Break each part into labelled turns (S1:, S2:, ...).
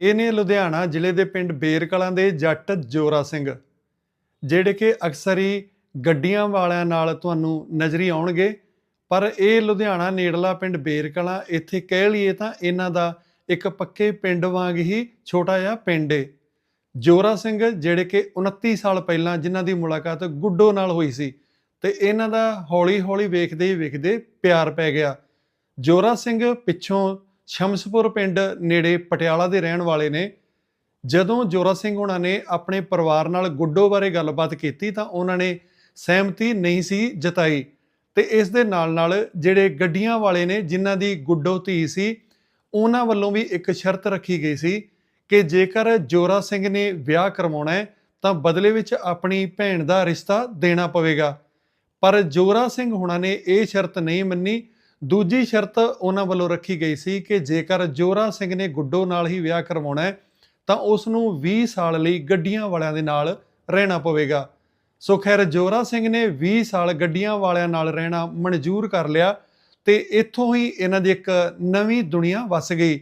S1: ਇਹ ਨੇ ਲੁਧਿਆਣਾ ਜ਼ਿਲ੍ਹੇ ਦੇ ਪਿੰਡ ਬੇਰਕਲਾਂ ਦੇ ਜੱਟ ਜੋਰਾ ਸਿੰਘ, ਜਿਹੜੇ ਕਿ ਅਕਸਰ ਹੀ ਗੱਡੀਆਂ ਵਾਲਿਆਂ ਨਾਲ ਤੁਹਾਨੂੰ ਨਜ਼ਰੀ ਆਉਣਗੇ। ਪਰ ਇਹ ਲੁਧਿਆਣਾ ਨੇੜਲਾ ਪਿੰਡ ਬੇਰਕਲਾਂ, ਇੱਥੇ ਕਹਿ ਲਈਏ ਤਾਂ ਇਹਨਾਂ ਦਾ ਇੱਕ ਪੱਕੇ ਪਿੰਡ ਵਾਂਗ ਹੀ ਛੋਟਾ ਜਿਹਾ ਪਿੰਡ ਏ। ਜੋਰਾ ਸਿੰਘ, ਜਿਹੜੇ ਕਿ 29 ਸਾਲ ਪਹਿਲਾਂ ਜਿਨ੍ਹਾਂ ਦੀ ਮੁਲਾਕਾਤ ਗੁੱਡੋ ਨਾਲ ਹੋਈ ਸੀ, ਤੇ ਇਹਨਾਂ ਦਾ ਹੌਲੀ-ਹੌਲੀ ਵੇਖਦੇ ਹੀ ਵੇਖਦੇ ਪਿਆਰ ਪੈ ਗਿਆ। ਜੋਰਾ ਸਿੰਘ ਪਿੱਛੋਂ ਸ਼ਮਸਪੁਰ ਪਿੰਡ ਨੇੜੇ ਪਟਿਆਲਾ ਦੇ ਰਹਿਣ ਵਾਲੇ ਨੇ। ਜਦੋਂ ਜੋਰਾ ਸਿੰਘ ਉਹਨਾਂ ਨੇ ਆਪਣੇ ਪਰਿਵਾਰ ਨਾਲ ਗੁੱਡੋ ਬਾਰੇ ਗੱਲਬਾਤ ਕੀਤੀ ਤਾਂ ਉਹਨਾਂ ਨੇ ਸਹਿਮਤੀ ਨਹੀਂ ਸੀ ਜਤਾਈ ਤੇ ਇਸ ਦੇ ਨਾਲ ਨਾਲ ਜਿਹੜੇ ਗੱਡੀਆਂ ਵਾਲੇ ਨੇ ਜਿਨ੍ਹਾਂ ਦੀ ਗੁੱਡੋ ਧੀ ਸੀ, ਉਹਨਾਂ ਵੱਲੋਂ ਵੀ ਇੱਕ ਸ਼ਰਤ ਰੱਖੀ ਗਈ ਸੀ ਕਿ ਜੇਕਰ ਜੋਰਾ ਸਿੰਘ ਨੇ ਵਿਆਹ ਕਰਵਾਉਣਾ ਹੈ ਤਾਂ ਬਦਲੇ ਵਿੱਚ ਆਪਣੀ ਭੈਣ ਦਾ ਰਿਸ਼ਤਾ ਦੇਣਾ ਪਵੇਗਾ। ਪਰ ਜੋਰਾ ਸਿੰਘ ਹੁਣਾਂ ਨੇ ਇਹ ਸ਼ਰਤ ਨਹੀਂ ਮੰਨੀ ਦੂਜੀ ਸ਼ਰਤ ਉਹਨਾਂ ਵੱਲੋਂ ਰੱਖੀ ਗਈ ਸੀ ਕਿ ਜੇਕਰ ਜੋਰਾ ਸਿੰਘ ਨੇ ਗੁੱਡੋ ਨਾਲ ਹੀ ਵਿਆਹ ਕਰਵਾਉਣਾ ਹੈ, ਤਾਂ ਉਸ ਨੂੰ 20 ਸਾਲ ਲਈ ਗੱਡੀਆਂ ਵਾਲਿਆਂ ਦੇ ਨਾਲ ਰਹਿਣਾ ਪਵੇਗਾ। ਸੋ ਖੈਰ, ਜੋਰਾ ਸਿੰਘ ਨੇ 20 ਸਾਲ ਗੱਡੀਆਂ ਵਾਲਿਆਂ ਨਾਲ ਰਹਿਣਾ ਮਨਜ਼ੂਰ ਕਰ ਲਿਆ ਤੇ ਇੱਥੋਂ ਹੀ ਇਹਨਾਂ ਦੀ ਇੱਕ ਨਵੀਂ ਦੁਨੀਆ ਵਸ ਗਈ।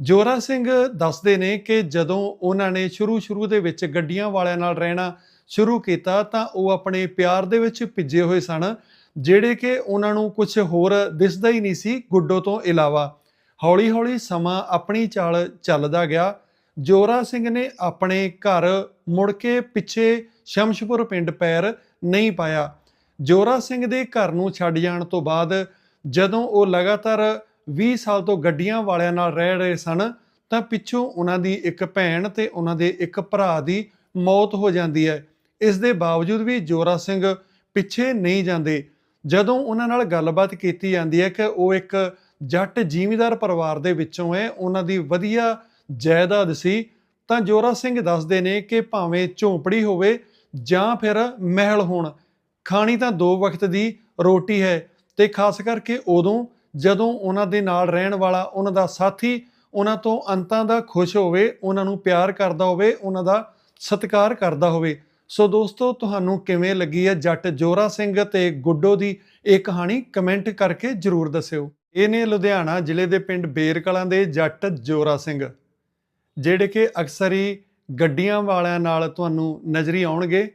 S1: ਜੋਰਾ ਸਿੰਘ ਦੱਸਦੇ ਨੇ ਕਿ ਜਦੋਂ ਉਹਨਾਂ ਨੇ ਸ਼ੁਰੂ-ਸ਼ੁਰੂ ਦੇ ਵਿੱਚ ਗੱਡੀਆਂ ਵਾਲਿਆਂ ਨਾਲ ਰਹਿਣਾ ਸ਼ੁਰੂ ਕੀਤਾ, ਤਾਂ ਉਹ ਆਪਣੇ ਪਿਆਰ ਦੇ ਵਿੱਚ ਭਿੱਜੇ ਹੋਏ ਸਨ ਜਿਹੜੇ ਕਿ ਉਹਨਾਂ ਨੂੰ ਕੁਝ ਹੋਰ ਦਿਸਦਾ ਹੀ ਨਹੀਂ ਸੀ ਗੁੱਡੋ ਤੋਂ ਇਲਾਵਾ। ਹੌਲੀ-ਹੌਲੀ ਸਮਾਂ ਆਪਣੀ ਚਾਲ ਚੱਲਦਾ ਗਿਆ। ਜੋਰਾ ਸਿੰਘ ਨੇ ਆਪਣੇ ਘਰ ਮੁੜ ਕੇ ਪਿੱਛੇ ਸ਼ਮਸ਼ਪੁਰ ਪਿੰਡ ਪੈਰ ਨਹੀਂ ਪਾਇਆ। ਜੋਰਾ ਸਿੰਘ ਦੇ ਘਰ ਨੂੰ ਛੱਡ ਜਾਣ ਤੋਂ ਬਾਅਦ ਜਦੋਂ ਉਹ ਲਗਾਤਾਰ 20 ਸਾਲ ਤੋਂ ਗੱਡੀਆਂ ਵਾਲਿਆਂ ਨਾਲ ਰਹਿ ਰਹੇ ਸਨ, ਤਾਂ ਪਿੱਛੋਂ ਉਹਨਾਂ ਦੀ ਇੱਕ ਭੈਣ ਤੇ ਉਹਨਾਂ ਦੇ ਇੱਕ ਭਰਾ ਦੀ ਮੌਤ ਹੋ ਜਾਂਦੀ ਹੈ। ਇਸ ਦੇ ਬਾਵਜੂਦ ਵੀ ਜੋਰਾ ਸਿੰਘ ਪਿੱਛੇ ਨਹੀਂ ਜਾਂਦੇ। ਜਦੋਂ ਉਹਨਾਂ ਨਾਲ ਗੱਲਬਾਤ ਕੀਤੀ ਜਾਂਦੀ ਹੈ ਕਿ ਉਹ ਇੱਕ ਜੱਟ ਜ਼ਿਮੀਂਦਾਰ ਪਰਿਵਾਰ ਦੇ ਵਿੱਚੋਂ ਹੈ, ਉਹਨਾਂ ਦੀ ਵਧੀਆ ਜਾਇਦਾਦ ਸੀ, ਤਾਂ ਜੋਰਾ ਸਿੰਘ ਦੱਸਦੇ ਨੇ ਕਿ ਭਾਵੇਂ ਝੌਂਪੜੀ ਹੋਵੇ ਜਾਂ ਫਿਰ ਮਹਿਲ ਹੋਣ, ਖਾਣੀ ਤਾਂ ਦੋ ਵਕਤ ਦੀ ਰੋਟੀ ਹੈ ਤੇ ਖਾਸ ਕਰਕੇ ਉਦੋਂ ਜਦੋਂ ਉਹਨਾਂ ਦੇ ਨਾਲ ਰਹਿਣ ਵਾਲਾ ਉਹਨਾਂ ਦਾ ਸਾਥੀ ਉਹਨਾਂ ਤੋਂ ਅੰਤਾਂ ਦਾ ਖੁਸ਼ ਹੋਵੇ, ਉਹਨਾਂ ਨੂੰ ਪਿਆਰ ਕਰਦਾ ਹੋਵੇ, ਉਹਨਾਂ ਦਾ ਸਤਿਕਾਰ ਕਰਦਾ ਹੋਵੇ। ਸੋ ਦੋਸਤੋ, ਤੁਹਾਨੂੰ ਕਿਵੇਂ ਲੱਗੀ ਹੈ ਜੱਟ ਜੋਰਾ ਸਿੰਘ ਤੇ ਗੁੱਡੋ ਦੀ ਇਹ ਕਹਾਣੀ ਕਮੈਂਟ ਕਰਕੇ ਜਰੂਰ ਦੱਸਿਓ। ਇਹ ਨੇ ਲੁਧਿਆਣਾ ਜ਼ਿਲ੍ਹੇ ਦੇ ਪਿੰਡ ਬੇਰਕਲਾਂ ਦੇ ਜੱਟ ਜੋਰਾ ਸਿੰਘ, ਜਿਹੜੇ ਕਿ ਅਕਸਰ ਹੀ ਗੱਡੀਆਂ ਵਾਲਿਆਂ ਨਾਲ ਤੁਹਾਨੂੰ ਨਜ਼ਰੀ ਆਉਣਗੇ।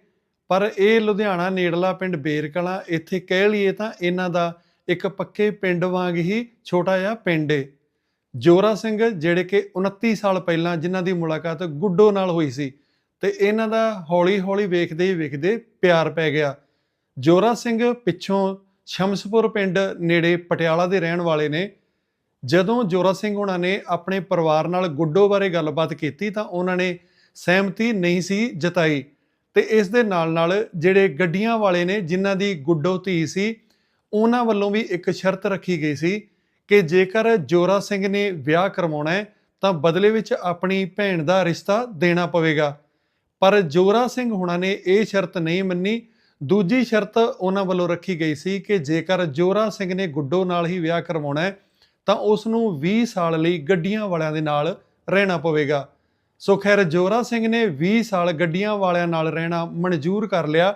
S1: ਪਰ ਇਹ ਲੁਧਿਆਣਾ ਨੇੜਲਾ ਪਿੰਡ ਬੇਰਕਲਾਂ, ਇੱਥੇ ਕਹਿ ਲਈਏ ਤਾਂ ਇਹਨਾਂ ਦਾ ਇੱਕ ਪੱਕੇ ਪਿੰਡ ਵਾਂਗ ਹੀ ਛੋਟਾ ਜਿਹਾ ਪਿੰਡ ਏ। ਜੋਰਾ ਸਿੰਘ, ਜਿਹੜੇ ਕਿ 29 ਸਾਲ ਪਹਿਲਾਂ ਜਿਨ੍ਹਾਂ ਦੀ ਮੁਲਾਕਾਤ ਗੁੱਡੋ ਨਾਲ ਹੋਈ ਸੀ ਤੇ ਇਹਨਾਂ ਦਾ ਹੌਲੀ-ਹੌਲੀ ਵੇਖਦੇ ਹੀ ਵੇਖਦੇ ਪਿਆਰ ਪੈ ਗਿਆ। ਜੋਰਾ ਸਿੰਘ ਪਿੱਛੋਂ ਸ਼ਮਸਪੁਰ ਪਿੰਡ ਨੇੜੇ ਪਟਿਆਲਾ ਦੇ ਰਹਿਣ ਵਾਲੇ ਨੇ। ਜਦੋਂ ਜੋਰਾ ਸਿੰਘ ਉਹਨਾਂ ਨੇ ਆਪਣੇ ਪਰਿਵਾਰ ਨਾਲ ਗੁੱਡੋ ਬਾਰੇ ਗੱਲਬਾਤ ਕੀਤੀ ਤਾਂ ਉਹਨਾਂ ਨੇ ਸਹਿਮਤੀ ਨਹੀਂ ਸੀ ਜਤਾਈ ਤੇ ਇਸ ਦੇ ਨਾਲ ਨਾਲ ਜਿਹੜੇ ਗੱਡੀਆਂ ਵਾਲੇ ਨੇ ਜਿਨ੍ਹਾਂ ਦੀ ਗੁੱਡੋ ਧੀ ਸੀ, ਉਹਨਾਂ ਵੱਲੋਂ ਵੀ ਇੱਕ ਸ਼ਰਤ ਰੱਖੀ ਗਈ ਸੀ ਕਿ ਜੇਕਰ ਜੋਰਾ ਸਿੰਘ ਨੇ ਵਿਆਹ ਕਰਵਾਉਣਾ ਹੈ ਤਾਂ ਬਦਲੇ ਵਿੱਚ ਆਪਣੀ ਭੈਣ ਦਾ ਰਿਸ਼ਤਾ ਦੇਣਾ ਪਵੇਗਾ। ਪਰ ਜੋਰਾ ਸਿੰਘ ਹੁਣਾਂ ਨੇ ਇਹ ਸ਼ਰਤ ਨਹੀਂ ਮੰਨੀ। ਦੂਜੀ ਸ਼ਰਤ ਉਹਨਾਂ ਵੱਲੋਂ ਰੱਖੀ ਗਈ ਸੀ ਕਿ ਜੇਕਰ ਜੋਰਾ ਸਿੰਘ ਨੇ ਗੁੱਡੋ ਨਾਲ ਹੀ ਵਿਆਹ ਕਰਵਾਉਣਾ ਹੈ, ਤਾਂ ਉਸ ਨੂੰ 20 ਸਾਲ ਲਈ ਗੱਡੀਆਂ ਵਾਲਿਆਂ ਦੇ ਨਾਲ ਰਹਿਣਾ ਪਵੇਗਾ। ਸੋ ਖੈਰ ਜੋਰਾ ਸਿੰਘ ਨੇ 20 ਸਾਲ ਗੱਡੀਆਂ ਵਾਲਿਆਂ ਨਾਲ ਰਹਿਣਾ ਮਨਜ਼ੂਰ ਕਰ ਲਿਆ।